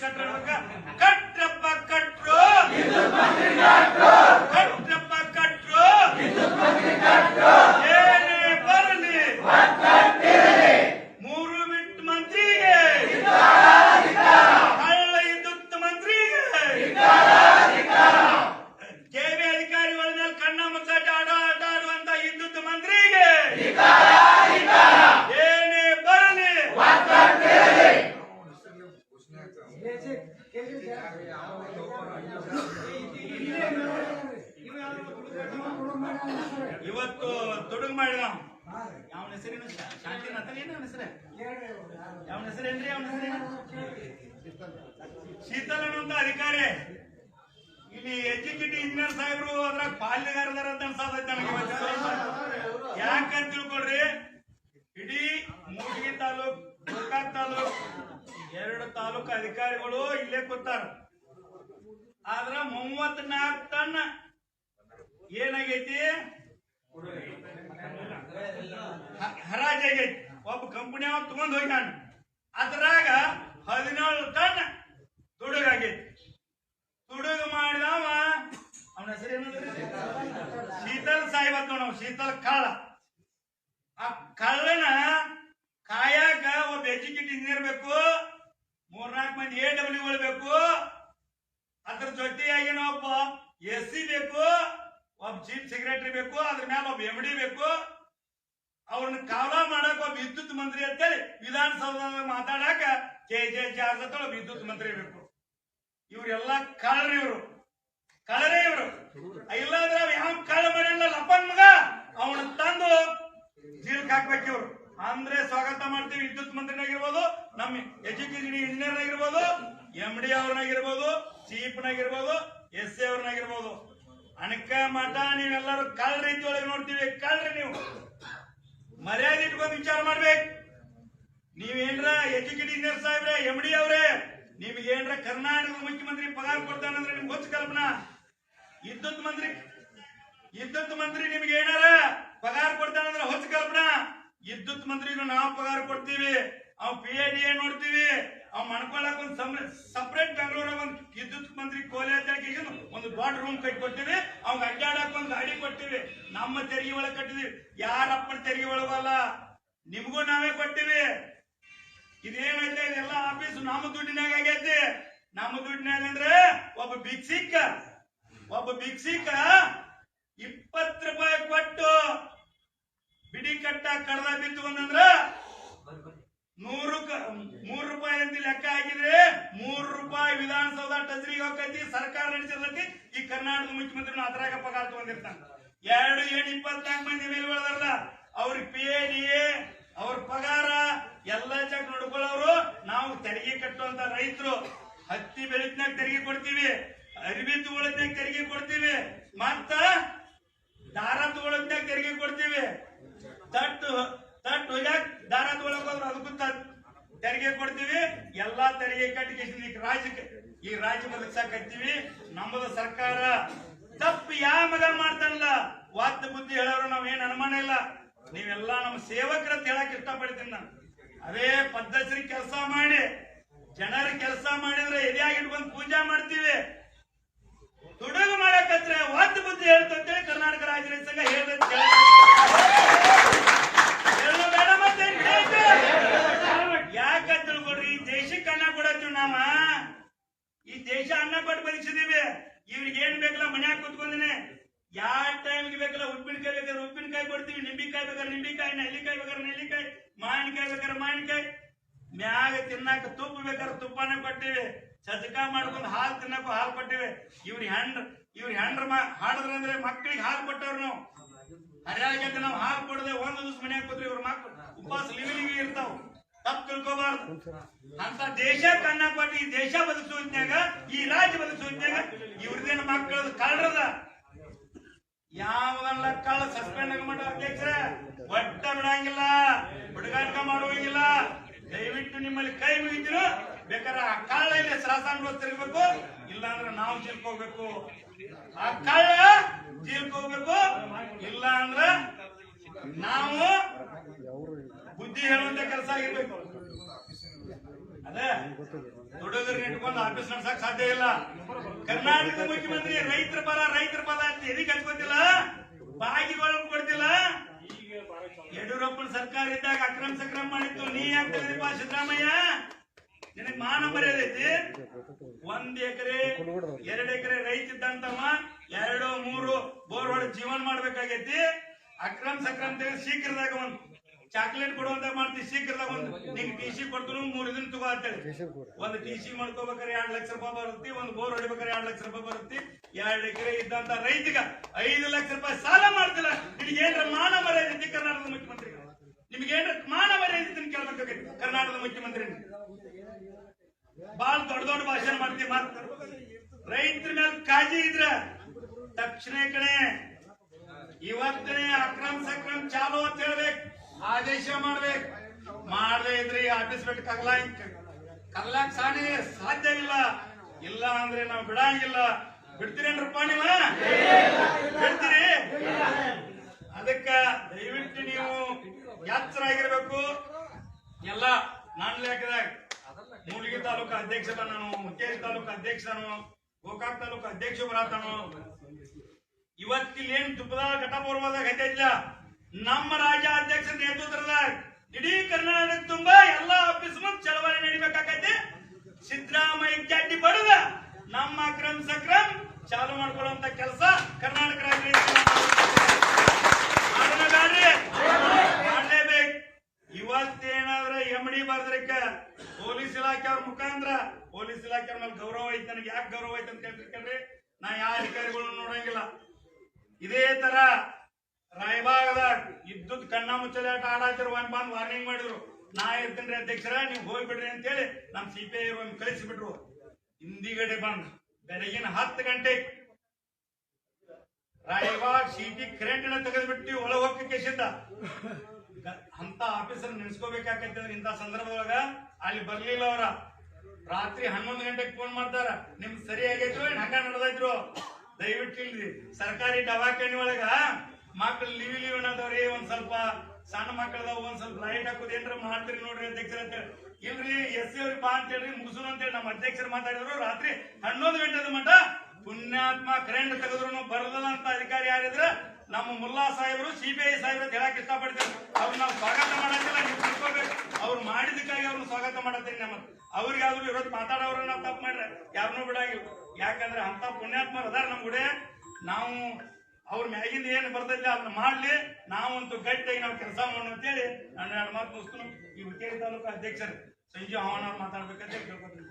ಕಟ್ಟ ಕಟ್ರಪ್ಪ ಕಟ್ರು. ಏನು ಹೆಸರೇನು? ಶಾಂತಿ ಅಂತ ಏನು ಅವನ ಹೆಸರೇ? ಯಾವನ ಹೆಸರೇನ್ರಿ ಅವನ ಹೆಸರೇನು ಶೀತಲ್ ಅನ್ನುವಂತ ಅಧಿಕಾರಿ. ಇಲ್ಲಿ ಎಜುಕೇಟಿವ್ ಇಂಜಿನಿಯರ್ ಸಾಹೇಬ್ರು ಅದ್ರಾಗ ಪಾಲ್ಯಗಾರದಾರ ಅಂತ ಅನ್ಸಾದೈತೆ ನನಗೆ ಇವತ್ತು. ಯಾಕಂತ ತಿಳ್ಕೊಳ್ರಿ? ಇಡೀ ಮೂಡಿಗೆ ತಾಲೂಕ್ ಗೋಕಾಕ್ ತಾಲೂಕ್ ಎರಡು ತಾಲೂಕು ಅಧಿಕಾರಿಗಳು ಇಲ್ಲೇ ಕೂತಾರ. ಆದ್ರ ಮೂವತ್ನಾಲ್ಕು ಟನ್ ಏನಾಗೈತಿ? ಹರಾಜಾಗೈತಿ. ಒಬ್ಬ ಕಂಪನಿ ಅವ ತಗೊಂಡ್ ನಾನು ಅದ್ರಾಗ ಹದಿನೇಳು ಟನ್ ತುಡುಗಾಗೈತಿ ತುಡುಗ ಮಾಡಿದವ ಅವನ ಹೆಸರು ಏನಂದ್ರೆ? ಶೀತಲ್ ಸಾಯಿ ಅಂತ ನೋಡ್ ಶೀತಲ್ ಕಳ್ಳ. ಆ ಕಳ್ಳನ ಕಾಯಾಕ ಒಬ್ಬ ಎಜುಕೇಟ್ ಇಂಜಿನಿಯರ್ ಬೇಕು ಮೂರ್ನಾಲ್ಕು ಮಂದಿ ಎ ಡಬ್ಲ್ಯೂ ಬೇಕು. ಅದ್ರ ಜೊತೆಯಾಗಿನ ಒಬ್ಬ ಎಸ್ ಸಿ ಬೇಕು. ಒಬ್ಬ ಚೀಫ್ ಸೆಕ್ರೆಟರಿ ಬೇಕು ಅದ್ರ ಮೇಲೆ ಒಬ್ಬ ಎಂ ಡಿ ಬೇಕು. ಅವ್ರನ್ನ ಕಾಲ ಮಾಡಕ್ ಒಬ್ಬ ವಿದ್ಯುತ್ ಮಂತ್ರಿ ಅಂತೇಳಿ ವಿಧಾನಸೌಧದಾಗ ಮಾತಾಡಾಕ ಕೆ ಜೆ ಜಾರ್ಜ್ ಅಂತ ವಿದ್ಯುತ್ ಮಂತ್ರಿ ಬೇಕು ಇವರೆಲ್ಲ ಕಳ್ಳರು ಇವರು. ಕಳ್ಳರೇ ಇವರು. ಇಲ್ಲಾಂದ್ರೆ ಅವ್ ಯಾವ ಕಳ್ಳ ಮಾಡಿಲ್ಲ ಲಪ್ಪನ್ ಮಗ? ಅವನ ತಂದು ಜೀಲ್ಕ್ ಹಾಕ್ಬೇಕು ಇವ್ರು. ಅಂದ್ರೆ ಸ್ವಾಗತ ಮಾಡ್ತೀವಿ ವಿದ್ಯುತ್ ಮಂತ್ರಿನಾಗಿರ್ಬೋದು, ನಮ್ಮ ಎಜುಕೇಶನ್ ಇಂಜಿನಿಯರ್ ಆಗಿರ್ಬೋದು ಎಂ ಡಿ ಅವ್ರನ್ನಾಗಿರ್ಬೋದು ಚೀಫ್ ನಾಗಿರ್ಬೋದು ಎಸ್ ಸಿ ಅವ್ರನ್ನಾಗಿರ್ಬೋದು ಅಣಕ ಮತ, ನೀವೆಲ್ಲರೂ ಕಳ್ಳ ರೀತಿ ಒಳಗೆ ನೋಡ್ತೀವಿ. ಕಳ್ರಿ ನೀವು. ಮರ್ಯಾದೆ ಇಟ್ಕೊಂಡು ವಿಚಾರ ಮಾಡ್ಬೇಕು. ನೀವೇನ್ರ ಎಜುಕೇಟ್ ಇಂಜಿನಿಯರ್ ಸಾಹೇಬ್ರೆ ಎಂ ಡಿ ಅವ್ರೆ ನಿಮ್ಗೆ ಏನ್ರ ಕರ್ನಾಟಕದ ಮುಖ್ಯಮಂತ್ರಿ ಪಗಾರ ಕೊಡ್ತಾನಂದ್ರೆ ನಿಮ್ಗೆ ಗೊತ್ತು ಕಲ್ಪನಾ? ವಿದ್ಯುತ್ ಮಂತ್ರಿ ವಿದ್ಯುತ್ ಮಂತ್ರಿ ನಿಮ್ಗೆ ಏನಾರ ಪಗಾರ ಕೊಡ್ತಾನಂದ್ರೆ ಹೊಸ ಕಲ್ಪನಾ? ವಿದ್ಯುತ್ ಮಂತ್ರಿಗೂ ನಾವು ಪಗಾರ ಕೊಡ್ತೀವಿ. ಅವ್ ಪಿ ಎ ಡಿ ಎ ನೋಡ್ತೀವಿ. ಅವ್ ಮಣ್ಕೊಳಕ್ ಒಂದು ವಿದ್ಯುತ್ ಮಂತ್ರಿ ಕೋಲೆ ತೆರಿಗೆ ಒಂದು ದೊಡ್ಡ ರೂಮ್ ಕಟ್ಟಿ ಕೊಡ್ತೀವಿ ಅವ್ಗ ಅಡ್ಡಾಡಕ್ ಒಂದು ಗಾಡಿ ಕೊಡ್ತೀವಿ. ನಮ್ಮ ತೆರಿಗೆ ಒಳಗ್ ಕಟ್ಟಿದ್ವಿ. ಯಾರಪ್ಪನ ತೆರಿಗೆ ಒಳಗಲ್ಲ ನಿಮ್ಗೂ ನಾವೇ ಕೊಟ್ಟಿವಿ ಇದೇನೈತೆ ಇದೆಲ್ಲ ಆಫೀಸ್ ನಮ್ಮ ದುಡ್ಡಿನಾಗ ಆಗೈತಿ. ನಮ್ಮ ದುಡ್ಡಿನಾಗ ಅಂದ್ರೆ ಒಬ್ಬ ಭಿಕ್ಷಿಕ ಒಬ್ಬ ಭಿಕ್ಷಿಕ ಇಪ್ಪತ್ ರೂಪಾಯಿ ಕೊಟ್ಟು ಬಿಡಿ ಕಟ್ಟ ಕಡ್ದ ಬಿತ್ತು ಅಂತಂದ್ರ ನೂರು ಮೂರು ರೂಪಾಯಿ ಅಂತ ಲೆಕ್ಕ ಹಾಕಿದ್ರೆ ಮೂರು ರೂಪಾಯಿ ವಿಧಾನಸೌಧ ಟಚ್ರಿಗೆ ಹೋಗತಿ ಸರ್ಕಾರ ನಡೆಸಿರ್ತೈತಿ ಈ ಕರ್ನಾಟಕದ ಮುಖ್ಯಮಂತ್ರಿನ ಅದ್ರಾಗ ಪಗಾರ ತಗೊಂಡಿರ್ತಾನ. ಎರಡು ಏಳು ಇಪ್ಪತ್ನಾಲ್ಕು ಮಂದಿ ಮೇಲೆ ಬೆಳೆದಾರಲ್ಲ ಅವ್ರ ಪಿ ಎ ಡಿ ಎ ಅವ್ರ ಪಗಾರ, ಎಲ್ಲ ಚೆಕ್ ನೋಡ್ಕೊಳ್ಳೋರು, ನಾವು ತೆರಿಗೆ ಕಟ್ಟುವಂತ ರೈತರು. ಹತ್ತಿ ಬೆಳೆದ್ನಾಗ ತೆರಿಗೆ ಕೊಡ್ತೀವಿ ಅರಿವಿ ತಗೊಳತ್ನಾಗ ತೆರಿಗೆ ಕೊಡ್ತೀವಿ. ಮತ್ತ ದಾರ ತಗೊಳತ್ನಾಗ ತೆರಿಗೆ ಕೊಡ್ತೀವಿ ತಟ್ಟು ತಟ್ಟು ಹೋಗ್ಯಾಕ ದಾರ ತಗೊಳಕ್ ಹೋದ್ರ ಅದಕ್ಕೂ ತ- ತೆರಿಗೆ ಕೊಡ್ತೀವಿ ಎಲ್ಲಾ ತೆರಿಗೆ ಕಟ್ಟಿಗೆ ಈ ರಾಜ್ಯಕ್ಕೆ ಈ ರಾಜ್ಯ ನಮ್ಮದ ಸರ್ಕಾರ ತಪ್ಪು ಯಾವ ಮಗ ಮಾಡ್ತಾನಲ್ಲ? ವಾದ ಬುದ್ಧಿ ಹೇಳೋರು ನಾವ್ ಏನ್ ಅನುಮಾನ ಇಲ್ಲ. ನೀವೆಲ್ಲ ನಮ್ಮ ಸೇವಕರ ಹೇಳಕ್ ಇಷ್ಟಪಡ್ತೀನಿ ನಾನು. ಅದೇ ಪದ್ಧತಿ ಕೆಲಸ ಮಾಡಿ, ಜನರ ಕೆಲಸ ಮಾಡಿದ್ರೆ ಇಟ್ಕೊಂಡು ಪೂಜಾ ಮಾಡ್ತೀವಿ. ತುಡುಗು ಮಾಡಕತ್ರೆ ವಾದ ಬುದ್ಧಿ ಹೇಳ್ತಂತೇಳಿ ಕರ್ನಾಟಕ ರಾಜ್ಯ ಸಂಘ ಹೇಳೋ ಬೇಡ ಮತ್ತೆ ಯಾಕ ತಿಳ್ಕೊಡ್ರಿ ಈ ದೇಶಕ್ಕೆ ಅನ್ನ ಕೊಡತ್ತೀವಿ ನಾವ ಈ ದೇಶ ಅನ್ನ ಕೊಟ್ಟು ಬದುಕಿಸಿದೀವಿ ಇವ್ರಿಗೆ ಏನ್ ಬೇಕಲ್ಲ ಮನ್ಯಾಗ ಕುತ್ಕೊಂದಿನಿ ಯಾವ ಟೈಮ್ಗೆ ಬೇಕಲ್ಲ ಉಪ್ಪಿನಕಾಯಿ ಬೇಕಾದ್ರೆ ಉಪ್ಪಿನಕಾಯಿ ಕೊಡ್ತೀವಿ ನಿಂಬಿಕಾಯಿ ನೆಲ್ಲಿಕಾಯಿ ಬೇಕಾದ್ರೆ ನೆಲ್ಲಿಕಾಯಿ, ಮಾವಿನಕಾಯಿ ಬೇಕಾದ್ರೆ ಮಾವಿನಕಾಯಿ. ಮ್ಯಾಗ ತಿನ್ನಾಕ ತುಪ್ಪ ಬೇಕಾದ್ರೆ ತುಪ್ಪನ ಕೊಟ್ಟಿವೆ. ಚಜಕ ಮಾಡ್ಕೊಂಡು ಹಾಲು ತಿನ್ನಕ ಹಾಲು ಕೊಟ್ಟಿವೆ. ಇವ್ರ ಹೆಂಡ್ರ ಇವ್ರ ಹೆಂಡ್ರ ಹಾಡದ್ರಂದ್ರೆ ಮಕ್ಕಳಿಗೆ ಹಾಲು ಕೊಟ್ಟವ್ರು ನಾವು. ಹರ್ಯಾಗಂತ ನಾವು ಹಾಲು ಕೊಡದೆ ಒಂದು ದಿವಸ ಮನ್ಯಾಗ ಕೂತ್ರಿ ಇವ್ರ ಮಕ್ಕಳು ಉಪವಾಸ ಲಿವಿಲಿವಿ ಇರ್ತಾವ. ತಪ್ಪು ತಿಳ್ಕೋಬಾರ್ದು. ಅಂತ ದೇಶ ಕಣ್ಣ ಕೊಟ್ಟು ಈ ದೇಶ ಬದುಕಿಸುವತ್ನ್ಯಾಗ ಈ ರಾಜ್ಯ ಬದುಕಿಸುವತ್ನ್ಯಾಗ ಇವ್ರದೇನು ಮಕ್ಕಳದು ಕಳ್ರದ ಯಾವಾಗಲ್ಲ ಕಳ್ಳ ಸಸ್ಪೆಂಡ್ ಆಗಮಟ ಅಧ್ಯಕ್ಷರ? ಒಟ್ಟ ಬಿಡಂಗಿಲ್ಲ. ಹುಡುಗಾಟ ಮಾಡುವಂಗಿಲ್ಲ. ದಯವಿಟ್ಟು ನಿಮ್ಮಲ್ಲಿ ಕೈ ಮುಗಿದ್ರು ಬೇಕಾದ್ರೆ ಆ ಕಾಳ ಇಲ್ಲಿ ಶಾಸನ ತಿರುಗಬೇಕು. ಇಲ್ಲಾಂದ್ರೆ ನಾವು ತಿಳ್ಕೋಬೇಕು ಆ ಕಾಳ ತಿಳ್ಕೋಬೇಕು ಇಲ್ಲ ಅಂದ್ರ ನಾವು ಬುದ್ಧಿ ಹೇಳುವಂತ ಕೆಲಸ ಆಗಿರ್ಬೇಕು. ಅದೇ ಹುಡುಗರನ್ನ ಇಟ್ಕೊಂಡು ಆಫೀಸ್ ನಡ್ಸಕ್ ಸಾಧ್ಯ ಇಲ್ಲ. ಕರ್ನಾಟಕದ ಮುಖ್ಯಮಂತ್ರಿ ರೈತರ ಪರ ರೈತರ ಪದ ಅಂತ ಎದಕ್ಕೆ ಹಚ್ಕೊತಿಲ್ಲ? ಬಾಗಿಗಳು ಕೊಡ್ತಿಲ್ಲ? ಯಡಿಯೂರಪ್ಪನ ಸರ್ಕಾರ ಇದ್ದಾಗ ಅಕ್ರಮ ಸಕ್ರಮ ಮಾಡಿತ್ತು. ನೀ ಯಾಕೆ ಸಿದ್ದರಾಮಯ್ಯ? ನಿನಗ್ ಮಾನ ಮರ್ಯಾದೈತಿ ಒಂದ್ ಎಕರೆ, ಎರಡ್ ಎಕರೆ ರೈತ ಇದ್ದಂತವ ಎರಡು ಮೂರು ಬೋರ್ ಹೊಡೆದ್ ಜೀವನ ಮಾಡ್ಬೇಕಾಗೈತಿ. ಅಕ್ರಮ ಸಕ್ರಮ ತೆಗೆದು ಶೀಘ್ರದಾಗ ಒಂದ್ ಚಾಕ್ಲೇಟ್ ಕೊಡುವಂತ ಮಾಡ್ತಿ ಶೀಘ್ರದಾಗ ಒಂದು ನಿಮ್ಗೆ ಟಿ ಸಿ ಕೊಡ್ತಾರ ಮೂರು ದಿನ ತಗೋ ಅಂತೇಳಿ ಒಂದ್ ಟಿ ಸಿ ಮಾಡ್ಕೋಬೇಕಾರೆ ಎರಡ್ ಲಕ್ಷ ರೂಪಾಯಿ ಬರುತ್ತೆ ಒಂದು ಬೋರ್ ಹೊಡಿಬೇಕಾರೆ ಎರಡ್ ಲಕ್ಷ ರೂಪಾಯಿ ಬರುತ್ತೆ ಎರಡ್ ಎಕರೆ ಇದ್ದಂತ ರೈತಗ ಐದು ಲಕ್ಷ ರೂಪಾಯಿ ಸಾಲ ಮಾಡ್ತಿಲ್ಲ. ನಿನಗೆ ಏನ್ರ ಮಾನ ಮರ್ಯಾದೆ ಕರ್ನಾಟಕದ ಮುಖ್ಯಮಂತ್ರಿ? ನಿಮ್ಗೇನ್ರ ಮಾನ ಮರ್ಯಾದೆ ಕೇಳ್ಬೇಕಾಗೈತಿ ಕರ್ನಾಟಕದ ಮುಖ್ಯಮಂತ್ರಿ? ಬಾಳ ದೊಡ್ಡ ದೊಡ್ಡ ಭಾಷಣ ಮಾಡ್ತೀವಿ ಮಾತ್ರ ರೈತರ ಮೇಲೆ ಕಾಜಿ ಇದ್ರ ತಕ್ಷಣ ಕಣೆ ಇವತ್ತನೇ ಅಕ್ರಮ ಸಕ್ರಮ ಚಾಲು ಅಂತ ಹೇಳ್ಬೇಕು. ಆದೇಶ ಮಾಡ್ಬೇಕು. ಮಾಡದೇ ಇದ್ರೆ ಆಫೀಸ್ ಬಿಟ್ಟು ಕಗ್ಲಾಕ್ ಕಗ್ಲಾಕ್ ಸಾಣಿ ಸಾಧ್ಯ ಇಲ್ಲ. ಇಲ್ಲ ಅಂದ್ರೆ ನಾವು ಬಿಡಂಗಿಲ್ಲ. ಬಿಡ್ತೀರೇನ್ರಪ್ಪ ನೀವ? ಬಿಡ್ತೀರಿ? ಅದಕ್ಕ ದಯವಿಟ್ಟು ನೀವು ಎಚ್ಚರಾಗಿರ್ಬೇಕು ಎಲ್ಲ ನಾನ್ ಲೆಕ್ಕದಾಗ ಮೂಲಿಗೆ ತಾಲೂಕು ಅಧ್ಯಕ್ಷ ನಾನು, ಮುತ್ತೇರಿ ತಾಲೂಕು ಅಧ್ಯಕ್ಷನು ಗೋಕಾಕ್ ತಾಲೂಕು ಅಧ್ಯಕ್ಷ ಬರತಾನು ಇವತ್ತಿಲ್ಲಿ ಏನ್ ತುಪ್ಪದ ಘಟಪೂರ್ವದಾಗ ಹತ್ತೈತಿಲ್ಲ ನಮ್ಮ ನೇತೃತ್ವದಾಗ ಇಡೀ ಕರ್ನಾಟಕ ತುಂಬಾ ಎಲ್ಲಾ ಆಫೀಸ್ ಮುಂದೆ ಚಳವಳಿ ನಡಿಬೇಕಾಗೈತಿ ಸಿದ್ದರಾಮಯ್ಯ ಅಡ್ಡಿ ಬಡದ ನಮ್ಮ ಅಕ್ರಮ್ ಸಕ್ರಮ್ ಚಾಲು ಮಾಡ್ಕೊಳ್ಳುವಂತ ಕೆಲಸ ಕರ್ನಾಟಕ ರಾಜ್ಯ ಮಾಡ್ಲೇಬೇಕು. ಇವತ್ತೇನಾದ್ರೆ ಎಂ ಡಿ ಬರ್ದ್ರಕ್ಕ ಪೊಲೀಸ್ ಇಲಾಖೆ ಅವ್ರ ಮುಖಾಂತರ, ಪೊಲೀಸ್ ಇಲಾಖೆ ಮೇಲೆ ಗೌರವ ಐತೆ ನನಗೆ. ಯಾಕೆ ಗೌರವ ಐತೆ ಅಂತ ಕೇಳ್ತಿರ್ಕಂಡ್ರಿ? ನಾ ಯಾವ ಅಧಿಕಾರಿಗಳನ್ನ ನೋಡಂಗಿಲ್ಲ. ಇದೇ ತರ ರಾಯಬಾಗದಾಗ ಇದ್ದದ್ ಕಣ್ಣ ಮುಚ್ಚಲಾಟ ಆಡಾತಿರು ಒಂದ್ ಬಂದ್ ವಾರ್ನಿಂಗ್ ಮಾಡಿದ್ರು. ನಾ ಇರ್ತೀನಿ ಅಧ್ಯಕ್ಷರ, ನೀವು ಹೋಗ್ಬಿಡ್ರಿ ಅಂತೇಳಿ ನಮ್ ಸಿ ಪಿ ಐ ಕಳಿಸಿಬಿಟ್ರು. ಹಿಂದಿಗಡೆ ಬಂದ್ ಬೆಳಗಿನ ಹತ್ತು ಗಂಟೆ ರಾಯಬಾಗ್ ಸಿಪಿ ಕರೆಂಟ್ ತೆಗೆದ್ಬಿಟ್ಟು ಒಳಗೆ ಹೋಗಕ್ಕೆ ಸಿದ್ಧ ಅಂತ ಆಫೀಸರ್ ನೆನ್ಸ್ಕೋಬೇಕಾಗೈತೆ ಇಂಥ ಸಂದರ್ಭದೊಳಗ. ಅಲ್ಲಿ ಬರ್ಲಿಲ್ಲ ಅವ್ರ. ರಾತ್ರಿ ಹನ್ನೊಂದು ಗಂಟೆಗೆ ಫೋನ್ ಮಾಡ್ತಾರ. ನಿಮ್ ಸರಿ ಆಗೈತ್ರು ಹಂಗ ನಡೆದೈತ್ರು? ದಯವಿಟ್ಟು ಇಲ್ರಿ ಸರ್ಕಾರಿ ದವಾಖಾನೆ ಒಳಗ ಮಕ್ಳು ಲಿವಿ ಲೀವ್ ಅನ್ನೋದವ್ರಿ ಒಂದ್ ಸ್ವಲ್ಪ ಸಣ್ಣ ಮಕ್ಕಳದಾವ ಒಂದ್ ಸ್ವಲ್ಪ ಲೈಟ್ ಹಾಕೋದು, ಏನ್ರ ಮಾಡ್ತೀರಿ ನೋಡ್ರಿ ಅಧ್ಯಕ್ಷರ ಅಂತ ಹೇಳಿ. ಇಲ್ರಿ, ಎಸ್ ಸಿ ಅವ್ರಿಗೆ ಬಾ ಅಂತ ಹೇಳ್ರಿ ಮುಗಿಸೋಣ ಅಂತೇಳಿ ನಮ್ಮ ಅಧ್ಯಕ್ಷರು ಮಾತಾಡಿದ್ರು. ರಾತ್ರಿ ಹನ್ನೊಂದು ಗಂಟೆದ ಮಟ್ಟ ಪುಣ್ಯಾತ್ಮ ಕರೆಂಟ್ ತೆಗೆದ್ರು ಬರದಲ್ಲ ಅಂತ ಅಧಿಕಾರಿ ಯಾರಿದ್ರ? ನಮ್ಮ ಮುಲ್ಲಾ ಸಾಹೇಬರು ಸಿಬಿಐ ಸಾಹೇಬ್ರು ಅಂತ ಹೇಳಕ್ ಇಷ್ಟಪಡ್ತೀನಿ. ಅವ್ರು ನಾವು ಸ್ವಾಗತ ಮಾಡಂಗಿಲ್ಲ ನೀವು ತಿಳ್ಕೊಬೇಕು. ಅವ್ರು ಮಾಡಿದಕ್ಕಾಗಿ ಅವ್ರನ್ನ ಸ್ವಾಗತ ಮಾಡತ್ತೀನಿ ನಮ್ಮ ಅವ್ರಿಗೆ ಯಾವ್ದು ಇವತ್ತು ಮಾತಾಡೋರು ನಾವು ತಪ್ಪು ಮಾಡ್ರೆ. ಯಾರನ್ನೂ ಬಿಡಾಗಿ ಯಾಕಂದ್ರೆ ಅಂತ ಪುಣ್ಯಾತ್ಮರು ಅದಾರ ನಮ್ಮ ಗುಡೇ. ನಾವು ಅವ್ರ ಮ್ಯಾಗಿಂದ ಏನು ಬರ್ತೈತಿ ಅದನ್ನ ಮಾಡ್ಲಿ. ನಾವಂತೂ ಗಟ್ಟಿಯಾಗಿ ನಾವು ಕೆಲಸ ಮಾಡೋಣ ಅಂತೇಳಿ ನಾನು ಎರಡು ಮಾತು ಮುಗಿಸ್ತು ಈ ಹುಕ್ಕೇರಿ ತಾಲೂಕು ಅಧ್ಯಕ್ಷರು. ಸಂಜೀವ್ ಅವನವ್ರು ಮಾತಾಡ್ಬೇಕಂತ ಕೇಳ್ಕೊತೀನಿ